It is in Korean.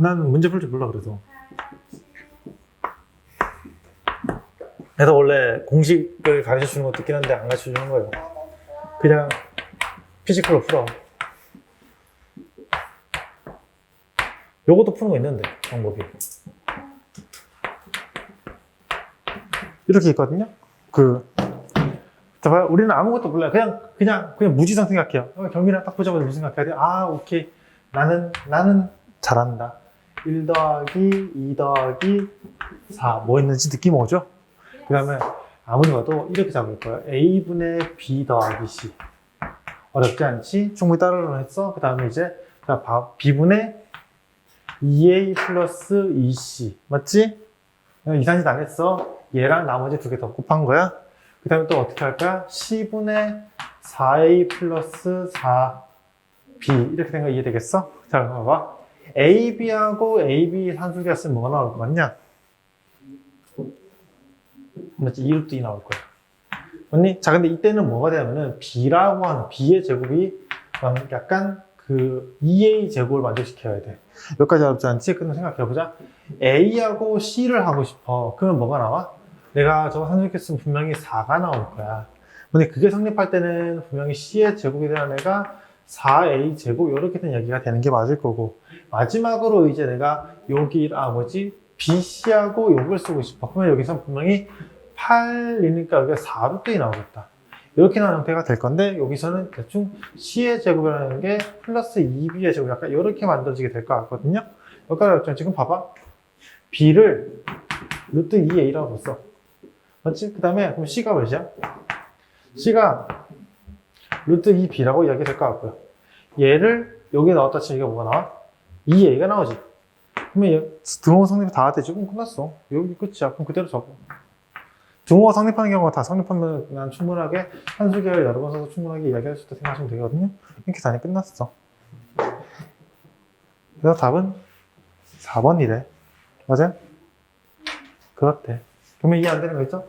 난 문제 풀 줄 몰라 그래도. 그래서 원래 공식을 가르쳐 주는 것도 있긴 한데 안 가르쳐 주는 거예요. 그냥 피지컬로 풀어. 요것도 푸는 거 있는데 방법이. 이렇게 있거든요. 그 자, 봐요. 우리는 아무것도 몰라요. 그냥, 그냥, 그냥 무지성 생각해요. 어, 경기랑 딱 보자마자 무슨 생각해야 돼? 아, 오케이. 나는, 나는 잘한다. 1 더하기 2 더하기 4. 뭐 있는지 느낌 오죠? 그 다음에 아무리 봐도 이렇게 잡을 거예요. A분의 B 더하기 C. 어렵지 않지? 충분히 따르려 했어. 그 다음에 이제, 자, 봐. B분의 2A 플러스 2C. 맞지? 이산짓 안 했어. 얘랑 나머지 두 개 더 곱한 거야. 그 다음에 또 어떻게 할 거야? C분의 4A 플러스 4B. 이렇게 된거 이해되겠어? 자, 봐봐. AB하고 AB 산술기가 쓰면 뭐가 나올 것 같냐? 맞지? 2루트 2 나올 거야. 맞니? 자, 근데 이때는 뭐가 되냐면은 B라고 하는 B의 제곱이 약간 그 2A 제곱을 만족시켜야 돼. 여기까지 어렵지 않지? 그럼 생각해보자. A하고 C를 하고 싶어. 그러면 뭐가 나와? 내가 저거 산술했으면 분명히 4가 나올 거야. 근데 그게 성립할 때는 분명히 C의 제곱이 되는 애가 4A 제곱 이렇게 된 얘기가 되는 게 맞을 거고 마지막으로 이제 내가 여기 아 뭐지 BC하고 요걸 쓰고 싶어. 그러면 여기서 분명히 8이니까 여기가 4루트이 나오겠다. 이렇게 나온 형태가 될 건데 여기서는 대충 C의 제곱이라는 게 플러스 2B의 제곱 약간 이렇게 만들어지게 될 것 같거든요. 여기까지 지금 봐봐. B를 루트 2A라고 써. 맞지? 그 다음에 그럼 C가 몇이야? C가 루트 2B라고 이야기 될 것 같고요. 얘를 여기 나왔다 치면 이게 뭐가 나와? 2A가 나오지. 그러면 얘 등호 성립 다 되지? 그럼 끝났어. 여기 끝이야. 그럼 그대로 적어. 등호가 성립하는 경우가 다 성립하면 난 충분하게 한수계를 여러 번 써서 충분하게 이야기할 수 있다 생각하시면 되거든요. 이렇게 다니 끝났어. 그래서 답은 4번이래. 맞아요? 그렇대. 그러면 이해 안 되는 거 있죠?